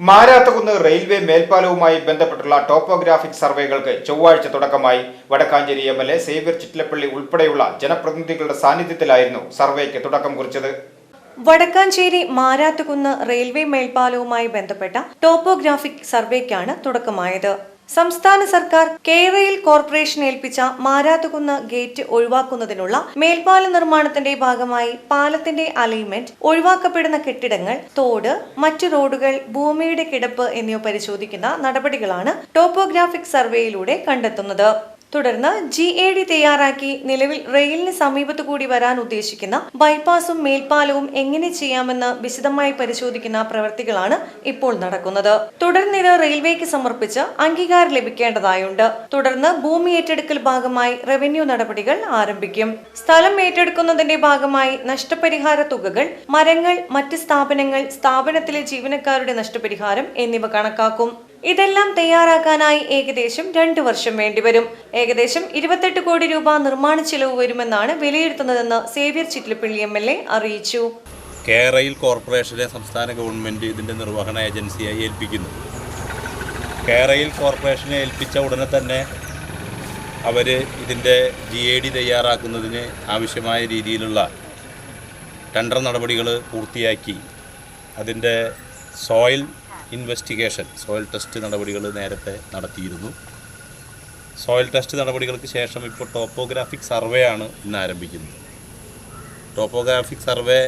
Marathakunnu railway മേൽപ്പാലവുമായി ബന്ധപ്പെട്ടുള്ള topographic സർവേകൾക്ക് ചൊവ്വാഴ്ച തുടക്കമായി. Vadakkanchery M L A Xavier Chittilappally ഉൾപ്പെടെയുള്ള ജനപ്രതിനിധികളുടെ സാന്നിധ്യത്തിലായിരുന്നു സർവേക്ക് തുടക്കം കുറിച്ചത്. വടക്കാഞ്ചേരി മാരാത്തുകുന്ന് റെയിൽവേ മേൽപ്പാലവുമായി ബന്ധപ്പെട്ട ടോപ്പോഗ്രാഫിക് സർവേക്കാണ് തുടക്കമായത്. സംസ്ഥാന സർക്കാർ കേരയിൽ കോർപ്പറേഷൻ ഏൽപ്പിച്ച മാരാത്തുകുന്ന് ഗേറ്റ് ഒഴിവാക്കുന്നതിനുള്ള മേൽപ്പാല നിർമ്മാണത്തിന്റെ ഭാഗമായി പാലത്തിന്റെ അലൈൻമെന്റ് ഒഴിവാക്കപ്പെടുന്ന കെട്ടിടങ്ങൾ തോട് മറ്റു റോഡുകൾ ഭൂമിയുടെ കിടപ്പ് എന്നിവ പരിശോധിക്കുന്ന നടപടികളാണ് ടോപ്പോഗ്രാഫിക് സർവേയിലൂടെ കണ്ടെത്തുന്നത്. തുടർന്ന് ജി എ ഡി തയ്യാറാക്കി നിലവിൽ റെയിലിന് സമീപത്തു കൂടി വരാൻ ഉദ്ദേശിക്കുന്ന ബൈപ്പാസും മേൽപ്പാലവും എങ്ങനെ ചെയ്യാമെന്ന് വിശദമായി പരിശോധിക്കുന്ന പ്രവൃത്തികളാണ് ഇപ്പോൾ നടക്കുന്നത്. തുടർന്ന് ഇത് റെയിൽവേക്ക് സമർപ്പിച്ച് അംഗീകാരം ലഭിക്കേണ്ടതായുണ്ട്. തുടർന്ന് ഭൂമി ഏറ്റെടുക്കൽ ഭാഗമായി റവന്യൂ നടപടികൾ ആരംഭിക്കും. സ്ഥലം ഏറ്റെടുക്കുന്നതിന്റെ ഭാഗമായി നഷ്ടപരിഹാര തുകകൾ മരങ്ങൾ മറ്റ് സ്ഥാപനങ്ങൾ സ്ഥാപനത്തിലെ ജീവനക്കാരുടെ നഷ്ടപരിഹാരം എന്നിവ കണക്കാക്കും. ഇതെല്ലാം തയ്യാറാക്കാനായി ഏകദേശം രണ്ടു വർഷം വേണ്ടിവരും ഏകദേശം ഇരുപത്തെട്ട് കോടി രൂപ നിർമ്മാണ ചെലവ് വരുമെന്നാണ് വിലയിരുത്തുന്നതെന്ന് Xavier Chittilappally M L A അറിയിച്ചു. കേരയിൽ കോർപ്പറേഷനെ സംസ്ഥാന ഗവൺമെന്റ് ഇതിന്റെ നിർവഹണ ഏജൻസിയായി ഏൽപ്പിക്കുന്നു. കേരയിൽ കോർപ്പറേഷനെ ഏൽപ്പിച്ച ഉടനെ തന്നെ അവർ ഇതിന്റെ ജി എ ഡി തയ്യാറാക്കുന്നതിന് ആവശ്യമായ രീതിയിലുള്ള ടെൻഡർ നടപടികൾ പൂർത്തിയാക്കി. അതിന്റെ സോയിൽ ഇൻവെസ്റ്റിഗേഷൻ സോയിൽ ടെസ്റ്റ് നടപടികൾ നേരത്തെ നടത്തിയിരുന്നു. സോയിൽ ടെസ്റ്റ് നടപടികൾക്ക് ശേഷം ഇപ്പോൾ ടോപ്പോഗ്രാഫിക് സർവേ ആണ് ഇന്ന് ആരംഭിക്കുന്നത്. ടോപ്പോഗ്രാഫിക് സർവേ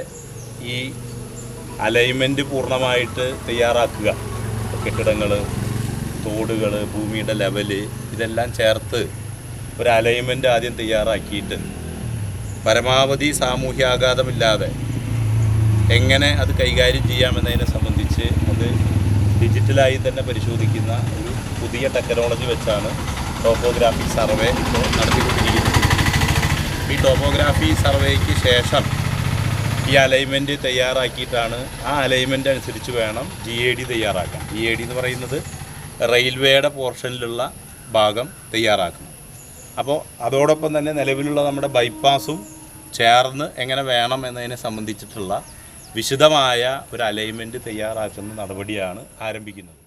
ഈ അലൈൻമെന്റ് പൂർണമായിട്ട് തയ്യാറാക്കുക. കെട്ടിടങ്ങൾ തോടുകൾ ഭൂമിയുടെ ലെവൽ ഇതെല്ലാം ചേർത്ത് ഒരു അലൈൻമെന്റ് ആദ്യം തയ്യാറാക്കിയിട്ട് പരമാവധി സാമൂഹ്യാഘാതമില്ലാതെ എങ്ങനെ അത് കൈകാര്യം ചെയ്യാമെന്നതിനെ സംബന്ധിച്ച് അത് ഡിജിറ്റലായി തന്നെ പരിശോധിക്കുന്ന ഒരു പുതിയ ടെക്നോളജി വെച്ചാണ് ടോപ്പോഗ്രാഫിക് സർവേ ഇപ്പോൾ നടത്തിക്കൊണ്ടിരിക്കുന്നത്. ഈ ടോപ്പോഗ്രാഫി സർവേക്ക് ശേഷം ഈ അലൈൻമെന്റ് തയ്യാറാക്കിയിട്ടാണ് ആ അലൈൻമെന്റ് അനുസരിച്ച് വേണം ജി എ ഡി തയ്യാറാക്കാൻ. ജി എ ഡി എന്ന് പറയുന്നത് റെയിൽവേയുടെ പോർഷനിലുള്ള ഭാഗം തയ്യാറാക്കണം അപ്പോൾ അതോടൊപ്പം തന്നെ നിലവിലുള്ള നമ്മുടെ ബൈപ്പാസും ചേർന്ന് എങ്ങനെ വേണം എന്നതിനെ സംബന്ധിച്ചിട്ടുള്ള വിശദമായ ഒരു അലൈൻമെന്റ് തയ്യാറാക്കുന്ന നടപടിയാണ് ആരംഭിക്കുന്നത്.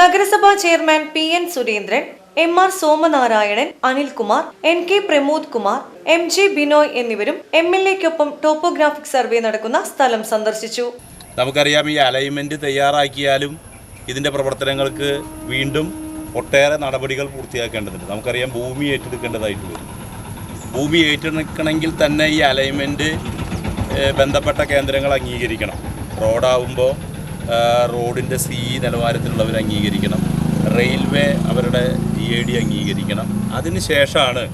നഗരസഭാ chairman P N Surendran M R Somanarayanan Anilkumar N K Pramod Kumar M J Binoy എന്നിവരും എം എൽ എക്കൊപ്പം ടോപ്പോഗ്രാഫിക് സർവേ നടക്കുന്ന സ്ഥലം സന്ദർശിച്ചു. നമുക്കറിയാം ഈ അലൈൻമെന്റ് തയ്യാറാക്കിയാലും ഇതിന്റെ പ്രവർത്തനങ്ങൾക്ക് വീണ്ടും ഒട്ടേറെ നടപടികൾ പൂർത്തിയാക്കേണ്ടതുണ്ട്. നമുക്കറിയാം ഭൂമി ഏറ്റെടുക്കേണ്ടതായിട്ട് വരും. ഭൂമി ഏറ്റെടുക്കണമെങ്കിൽ തന്നെ ഈ അലൈൻമെന്റ് ബന്ധപ്പെട്ട കേന്ദ്രങ്ങൾ അംഗീകരിക്കണം. റോഡാവുമ്പോൾ റോഡിന്റെ സി നിലവാരത്തിലുള്ളവർ അംഗീകരിക്കണം. റെയിൽവേ അവരുടെ ജി എ ഡി അംഗീകരിക്കണം. അതിന് ശേഷമാണ്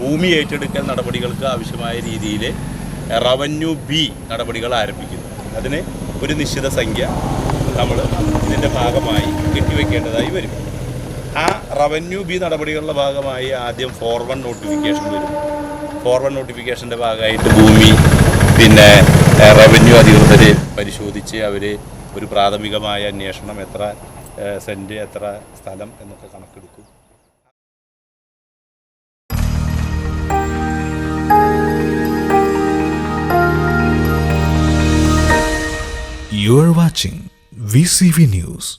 ഭൂമി ഏറ്റെടുക്കൽ നടപടികൾക്ക് ആവശ്യമായ രീതിയിൽ റവന്യൂ ബി നടപടികൾ ആരംഭിക്കുന്നത്. അതിന് ഒരു നിശ്ചിത സംഖ്യ നമ്മൾ ഇതിന്റെ ഭാഗമായി കെട്ടിവെക്കേണ്ടതായി വരും. ആ റവന്യൂ ബി നടപടികളുടെ ഭാഗമായി ആദ്യം ഫോർ വൺ നോട്ടിഫിക്കേഷൻ വരും. ഫോർ വൺ നോട്ടിഫിക്കേഷന്റെ ഭാഗമായിട്ട് ഭൂമി പിന്നെ റവന്യൂ അധികൃതർ പരിശോധിച്ച് അവർ ഒരു പ്രാഥമികമായ അന്വേഷണം എത്ര സെന്റ് എത്ര സ്ഥലം എന്നൊക്കെ കണക്കെടുക്കും You are watching VCV News.